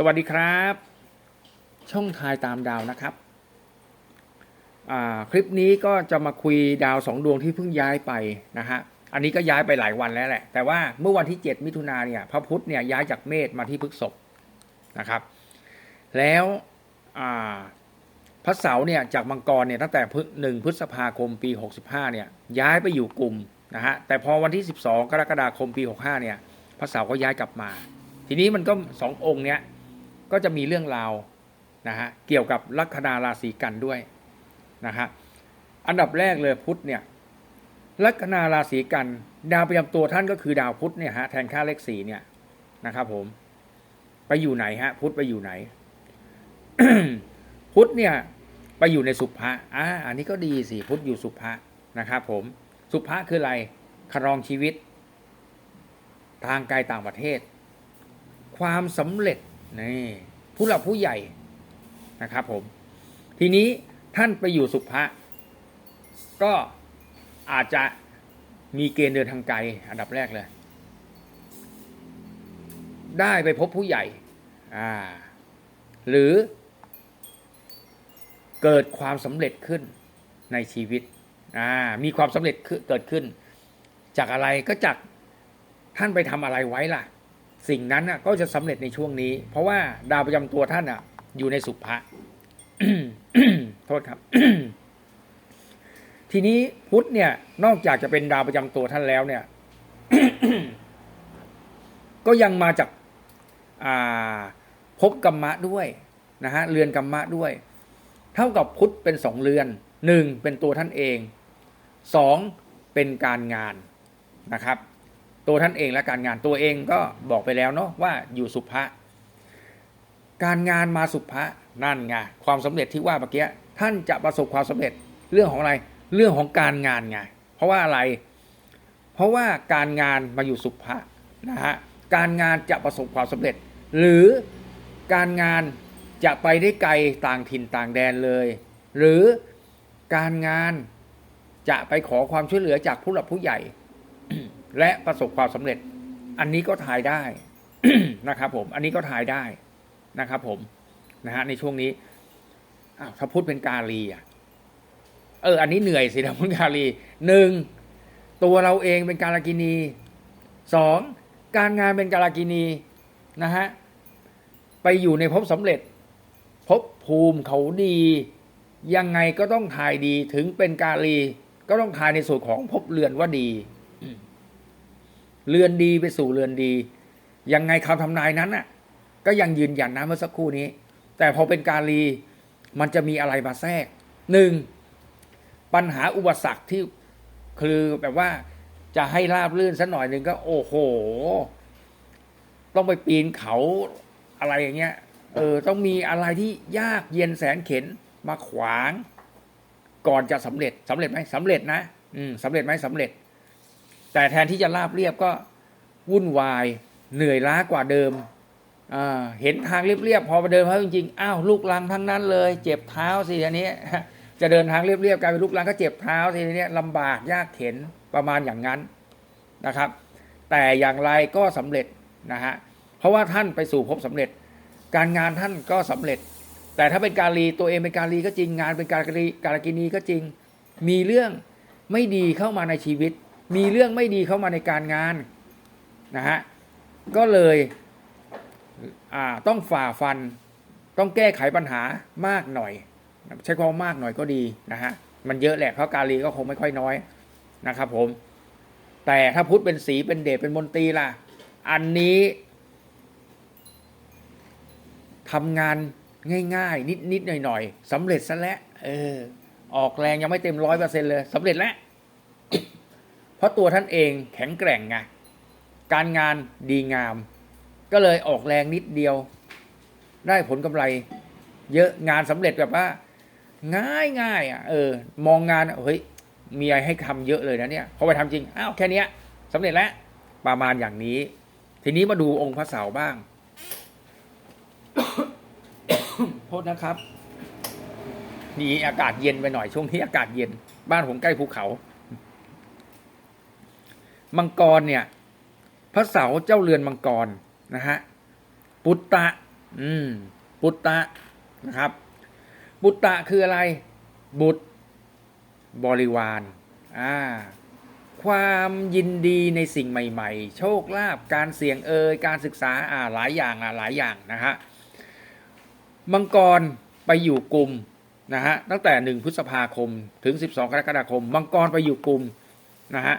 สวัสดีครับ ช่องทายตามดาวนะครับ คลิปนี้ก็จะมาคุยดาวสองดวงที่เพิ่งย้ายไปนะฮะอันนี้ก็ย้ายไปหลายวันแล้วแหละ แต่ว่าเมื่อวันที่ 7 มิถุนาเนี่ยพระพุธเนี่ยย้ายจากเมษมาที่พฤษภนะครับ แล้วพระเสาร์เนี่ยจากมังกรเนี่ยตั้งแต่พฤหนึ่งพฤษภาคมปี 65เนี่ยย้ายไปอยู่กลุ่มนะฮะแต่พอวันที่ 12 กรกฎาคมปี 65เนี่ยพระเสาร์ก็ย้ายกลับมา ทีนี้มันก็สององค์เนี้ย ก็จะมีเรื่องราวนะฮะเกี่ยวกับลัคนาราศีกันด้วยนะฮะอันดับแรกเลยพุธเนี่ยลัคนาราศีกัน ดาวประจำตัวท่านก็คือดาวพุธเนี่ยฮะแทนค่าเลขสี่เนี่ยนะครับผม ไปอยู่ไหนฮะ พุธไปอยู่ไหน พุธเนี่ย ไปอยู่ในสุภะอ่าอันนี้ก็ดีสิพุธอยู่สุภะนะครับผม สุภะคืออะไรครองชีวิต ทางไกลต่างประเทศ ความสำเร็จ นี่ผู้หลักผู้ใหญ่นะครับผม ทีนี้ท่านไปอยู่สุภะก็อาจจะมีเกณฑ์เดินทางไกลอันดับแรกเลย ได้ไปพบผู้ใหญ่อ่าหรือ เกิดความสำเร็จขึ้นในชีวิตอ่ามีความสำเร็จขึ้นเกิดขึ้น จากอะไรก็จากท่านไปทำอะไรไว้ล่ะ สิ่งนั้นน่ะก็จะสำเร็จในช่วงนี้ เพราะว่าดาวประจำตัวท่านอะ อยู่ในสุภะโทษครับ ทีนี้พุธเนี่ย นอกจากจะเป็นดาวประจำตัวท่านแล้วเนี่ย ก็ยังมาจากอ่าภพกรรมะด้วยนะฮะเรือนกรรมะด้วย เท่ากับพุธเป็นสองเรือนหนึ่งเป็นตัวท่านเองสองเป็นการงานนะครับ ตัวท่านเองและการงานตัวเองก็บอกไปแล้วเนาะว่าอยู่สุภะการงานมาสุภะนั่นไงความสำเร็จที่ว่าเมื่อกี้ท่านจะประสบความสำเร็จเรื่องของอะไรเรื่องของการงานไงเพราะว่าอะไร เพราะว่าการงานมาอยู่สุภะนะฮะการงานจะประสบความสำเร็จ หรือการงานจะไปได้ไกลต่างถิ่นต่างแดนเลย หรือการงานจะไปขอความช่วยเหลือจากผู้หลักผู้ใหญ่ และประสบความสำเร็จ อันนี้ก็ทายได้นะครับผม อันนี้ก็ทายได้นะครับผมนะฮะในช่วงนี้อ้าวถ้าพูดเป็นกาลีอะเออ อันนี้เหนื่อยสินะพุทธกาลีหนึ่งตัวเราเองเป็นการากินีสองการงานเป็นการากินีนะฮะไปอยู่ในภพสำเร็จภพภูมิเขาดี ยังไงก็ต้องทายดีถึงเป็นกาลี ก็ต้องทายในส่วนของภพเรือนว่าดี เรือนดีไปสู่เรือนดี ยังไงคำทำนายนั้นน่ะ ก็ยังยืนยันนะเมื่อสักครู่นี้ แต่พอเป็นกาลีมันจะมีอะไรมาแทรกหนึ่งปัญหาอุปสรรคที่คือแบบว่าจะให้ราบลื่นสักหน่อยหนึ่งก็ โอ้โห ต้องไปปีนเขาอะไรอย่างเงี้ย เออ ต้องมีอะไรที่ยากเย็นแสนเข็นมาขวาง ก่อนจะสำเร็จสำเร็จไหมสำเร็จนะ อืมสำเร็จไหมสำเร็จ แต่แทนที่จะราบเรียบก็วุ่นวายเหนื่อยล้ากว่าเดิมเห็นทางเรียบๆพอไปเดินเขาจริงๆอ้าวลูกลังทั้งนั้นเลย เจ็บเท้าสิอันนี้จะเดินทางเรียบๆกลายเป็นลูกลังก็เจ็บเท้าสิทีนี้ลำบากยากเข็นประมาณอย่างนั้นนะครับ แต่อย่างไรก็สำเร็จนะฮะเพราะว่าท่านไปสู่พบสำเร็จ การงานท่านก็สำเร็จ แต่ถ้าเป็นการีตัวเองเป็นการีก็จริงงานเป็นการีการกินีก็จริง มีเรื่องไม่ดีเข้ามาในชีวิต มีเรื่องไม่ดีเข้ามาในการงานนะฮะก็เลยต้องฝ่าฟันต้องแก้ไขปัญหามากหน่อย ใช้ความมากหน่อยก็ดีนะฮะมันเยอะแหละเพราะการีก็คงไม่ค่อยน้อยนะครับผม แต่ถ้าพุทธเป็นสีเป็นเดชเป็นมนตรีล่ะ อันนี้ทำงานง่าย ๆ นิดๆหน่อยๆสำเร็จซะแล้วเออออกแรงยังไม่เต็มร้อยเปอร์เซ็นเลยสำเร็จแล้ว เพราะตัวท่านเองแข็งแกร่งไงการงานดีงาม ก็เลยออกแรงนิดเดียว ได้ผลกำไร เยอะงานสำเร็จแบบว่า ง่ายง่ายอะเออ มองงานเฮ้ยมีอะไรให้ทำเยอะเลยนะเนี่ยพอไปทำจริงอ้าวแค่นี้สำเร็จแล้วประมาณอย่างนี้ ทีนี้มาดูองค์พระเสาบ้างโทษนะครับนี่อากาศเย็นไปหน่อยช่วงนี้อากาศเย็น บ้านผมใกล้ภูเขา มังกรเนี่ยพระเสาเจ้าเรือนมังกรนะฮะปุตตะ อืม ปุตตะนะครับ ปุตตะคืออะไร บุตร บริวารอ่าความยินดีในสิ่งใหม่ ๆ โชคลาภการเสี่ยงเอยการศึกษาอ่าหลายอย่างอะหลายอย่างนะฮะมังกรไปอยู่กลุ่มนะฮะตั้งแต่1พฤษภาคมถึง 12 กรกฎาคม มังกรไปอยู่กลุ่มนะฮะ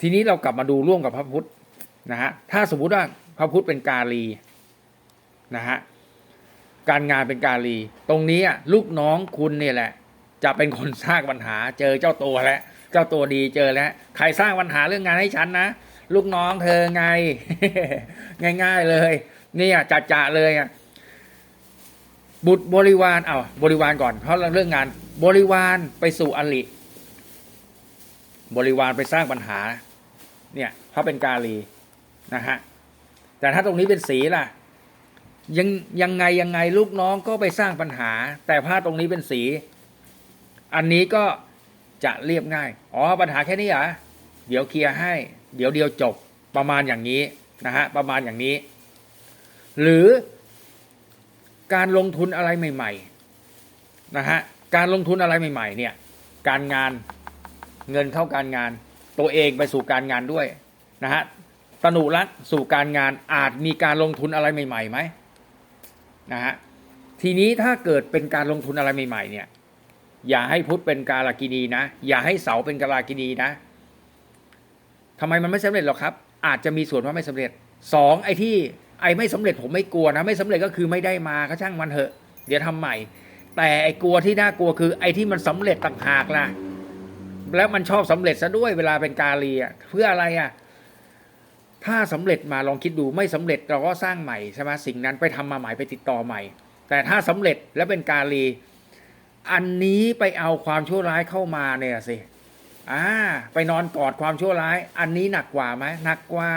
ทีนี้เรากลับมาดูร่วมกับพระพุทธนะฮะถ้าสมมุติว่าพระพุทธเป็นกาลีนะฮะการงานเป็นกาลี ตรงนี้ลูกน้องคุณเนี่ยแหละ จะเป็นคนสร้างปัญหา เจอเจ้าตัวแล้วเจ้าตัวดีเจอแล้วใครสร้างปัญหาเรื่องงานให้ฉันนะลูกน้องเธอไง ง่าย ๆ เลยเนี่ยจัดจะเลยอะบุตรบริวารเอาบริวารก่อนเพราะเรื่องงาน บริวารไปสู่อลิบริวารไปสร้างปัญหา เนี่ยเพราะเป็นกาลีนะฮะแต่ถ้าตรงนี้เป็นสีล่ะ ยังยังไงยังไงลูกน้องก็ไปสร้างปัญหา แต่ถ้าตรงนี้เป็นสี อันนี้ก็จะเรียบง่าย อ๋อปัญหาแค่นี้เหรอเดี๋ยวเคลียร์ให้ เดี๋ยวเดียวจบประมาณอย่างนี้นะฮะประมาณอย่างนี้ หรือการลงทุนอะไรใหม่ ๆนะฮะการลงทุนอะไรใหม่ ๆ เนี่ย การงานเงินเข้าการงาน ตัวเองไปสู่การงานด้วยนะฮะตนุรักสู่การงานอาจมีการลงทุนอะไรใหม่ๆไหมนะฮะทีนี้ถ้าเกิดเป็นการลงทุนอะไรใหม่ ๆ เนี่ย อย่าให้พุทธเป็นกาลากินีนะ อย่าให้เสาเป็นกาลากินีนะทำไมมันไม่สำเร็จหรอกครับ อาจจะมีส่วนว่าไม่สำเร็จสองไอ้ที่ไอ้ไม่สำเร็จผมไม่กลัวนะ ไม่สำเร็จก็คือไม่ได้มาก็ช่างมันเถอะ เดี๋ยวทำใหม่ แต่ไอ้กลัวที่น่ากลัวคือ ไอ้ที่มันสำเร็จต่างหากล่ะ แล้วมันชอบสำเร็จซะด้วยเวลาเป็นกาลีอะเพื่ออะไรอะถ้าสำเร็จมาลองคิดดูไม่สำเร็จเราก็สร้างใหม่ใช่ไหมสิ่งนั้นไปทำมาใหม่ไปติดต่อใหม่ แต่ถ้าสำเร็จแล้วเป็นกาลี อันนี้ไปเอาความชั่วร้ายเข้ามาเนี่ยสิอ่าไปนอนกอดความชั่วร้าย อันนี้หนักกว่าไหมหนักกว่า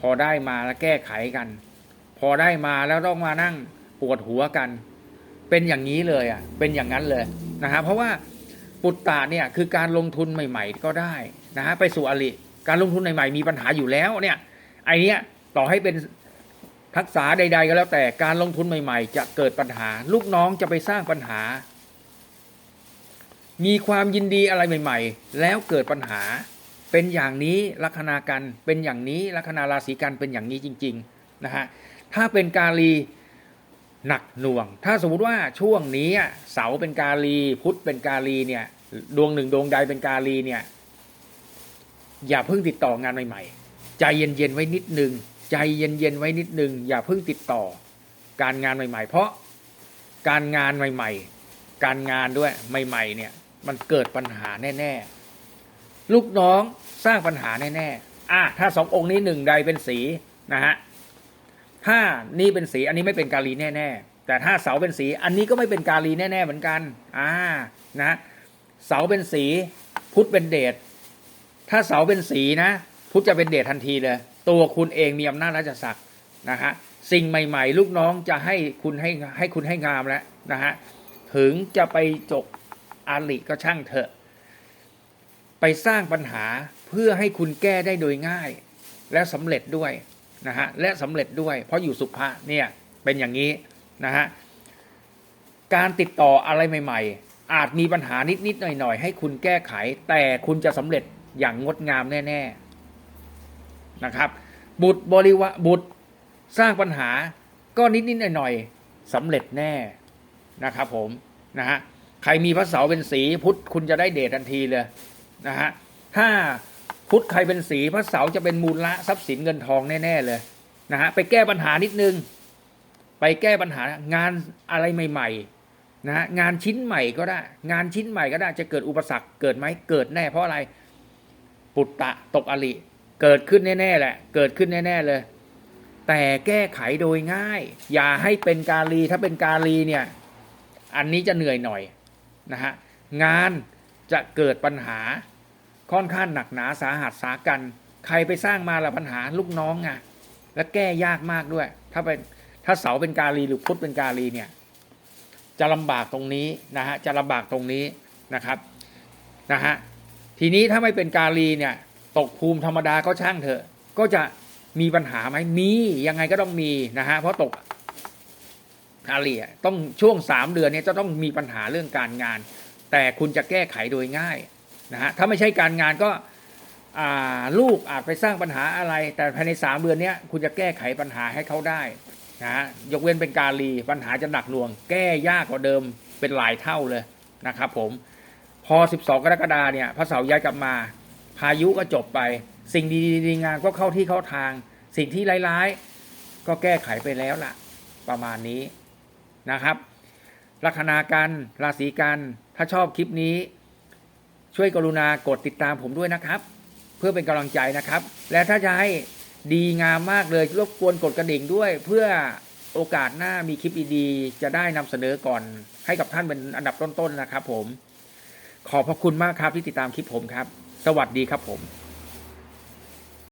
พอได้มาแล้วแก้ไขกัน พอได้มาแล้วต้องมานั่งปวดหัวกัน เป็นอย่างนี้เลยอะเป็นอย่างนั้นเลยนะฮะเพราะว่า ปุตตะเนี่ยคือการลงทุนใหม่ ๆ ก็ได้นะฮะไปสู่อริการลงทุนใหม่ๆมีปัญหาอยู่แล้วเนี่ยไอเนี้ยต่อให้เป็นทักษะใด ๆ ก็แล้วแต่การลงทุนใหม่ ๆ จะเกิดปัญหา ลูกน้องจะไปสร้างปัญหา มีความยินดีอะไรใหม่ ๆ แล้วเกิดปัญหา เป็นอย่างนี้ลัคนากันเป็นอย่างนี้ลัคนาราศีกันเป็นอย่างนี้จริง ๆ นะฮะถ้าเป็นกาลี หนักหน่วง ถ้าสมมติว่าช่วงนี้เสาเป็นกาลีพุธเป็นกาลีเนี่ย ดวงหนึ่งดวงใดเป็นกาลีเนี่ย อย่าเพิ่งติดต่องานใหม่ๆ ใจเย็นๆไว้นิดนึง ใจเย็นๆไว้นิดนึง อย่าเพิ่งติดต่อการงานใหม่ ๆ เพราะการงานใหม่ ๆ การงานด้วยใหม่ ๆ เนี่ย มันเกิดปัญหาแน่ ๆ ลูกน้องสร้างปัญหาแน่ๆอะถ้าสององค์นี้หนึ่งใดเป็นสีนะฮะ ถ้านี่เป็นสีอันนี้ไม่เป็นกาลีแน่ ๆ แต่ถ้าเสาเป็นสีอันนี้ก็ไม่เป็นกาลีแน่ๆเหมือนกันอ่านะเสาเป็นสีพุทธเป็นเดชถ้าเสาเป็นสีนะ พุทธจะเป็นเดชทันทีเลย ตัวคุณเองมีอำนาจราชศักดิ์นะฮะสิ่งใหม่ ๆ ลูกน้องจะให้คุณให้ให้คุณให้งามแล้วนะฮะถึงจะไปจกอาลิก็ช่างเถอะ ไปสร้างปัญหาเพื่อให้คุณแก้ได้โดยง่าย และสำเร็จด้วย นะฮะและสำเร็จด้วย เพราะอยู่สุภะเนี่ยเป็นอย่างนี้นะฮะการติดต่ออะไรใหม่ ๆ อาจมีปัญหานิดๆหน่อยๆ ให้คุณแก้ไข แต่คุณจะสำเร็จอย่างงดงามแน่ๆนะครับ บุตรบริวะบุตรสร้างปัญหาก็นิดๆหน่อยๆสำเร็จแน่นะครับผมนะฮะใครมีพระเสาเป็นสีพุทธคุณจะได้เดชทันทีเลยนะฮะถ้า พุทธใครเป็นสีพระเสาจะเป็นมูลละทรัพย์สินเงินทองแน่ ๆ เลยนะฮะไปแก้ปัญหานิดนึง ไปแก้ปัญหางานอะไรใหม่ๆนะฮะงานชิ้นใหม่ก็ได้ งานชิ้นใหม่ก็ได้จะเกิดอุปสรรคเกิดไหมเกิดแน่เพราะอะไร ปุตตะตกอลิเกิดขึ้นแน่ๆแหละ เกิดขึ้นแน่ ๆ เลย แต่แก้ไขโดยง่าย อย่าให้เป็นกาลีถ้าเป็นกาลีเนี่ย อันนี้จะเหนื่อยหน่อยนะฮะงานจะเกิดปัญหา ค่อนข้างหนักหนาสาหัสสากัน ใครไปสร้างมาละปัญหาลูกน้องไงและแก้ยากมากด้วย ถ้าเป็นถ้าเสาเป็นกาลีหรือพุทธเป็นกาลีเนี่ย จะลำบากตรงนี้นะฮะจะลำบากตรงนี้นะครับนะฮะทีนี้ถ้าไม่เป็นกาลีเนี่ย ตกภูมิธรรมดาก็ช่างเถอะ ก็จะมีปัญหาไหมมียังไงก็ต้องมีนะฮะเพราะตกอาลีต้องช่วงสามเดือนเนี้จะต้องมีปัญหาเรื่องการงาน แต่คุณจะแก้ไขโดยง่าย นะฮะถ้าไม่ใช่การงานก็ลูกอาจไปสร้างปัญหาอะไร แต่ภายในสามเดือนนี้คุณจะแก้ไขปัญหาให้เขาได้นะฮะยกเว้นเป็นการลีปัญหาจะหนักหน่วง แก้ยากกว่าเดิมเป็นหลายเท่าเลยนะครับผมพอ 12 กรกฎาเนี่ยพระเสาร์ย้ายกลับมา พายุก็จบไป สิ่งดีๆงานก็เข้าที่เข้าทาง สิ่งที่ร้ายๆ ก็แก้ไขไปแล้วล่ะ ประมาณนี้นะครับลัคนากันราศีกันถ้าชอบคลิปนี้ ช่วยกรุณากดติดตามผมด้วยนะครับ เพื่อเป็นกำลังใจนะครับ และถ้าจะให้ดีงามมากเลยรบกวนกดกระดิ่งด้วย เพื่อโอกาสหน้ามีคลิปดีๆจะได้นำเสนอก่อน ให้กับท่านเป็นอันดับต้นๆนะครับ ผม ขอบพระคุณมากครับที่ติดตามคลิปผมครับ สวัสดีครับผม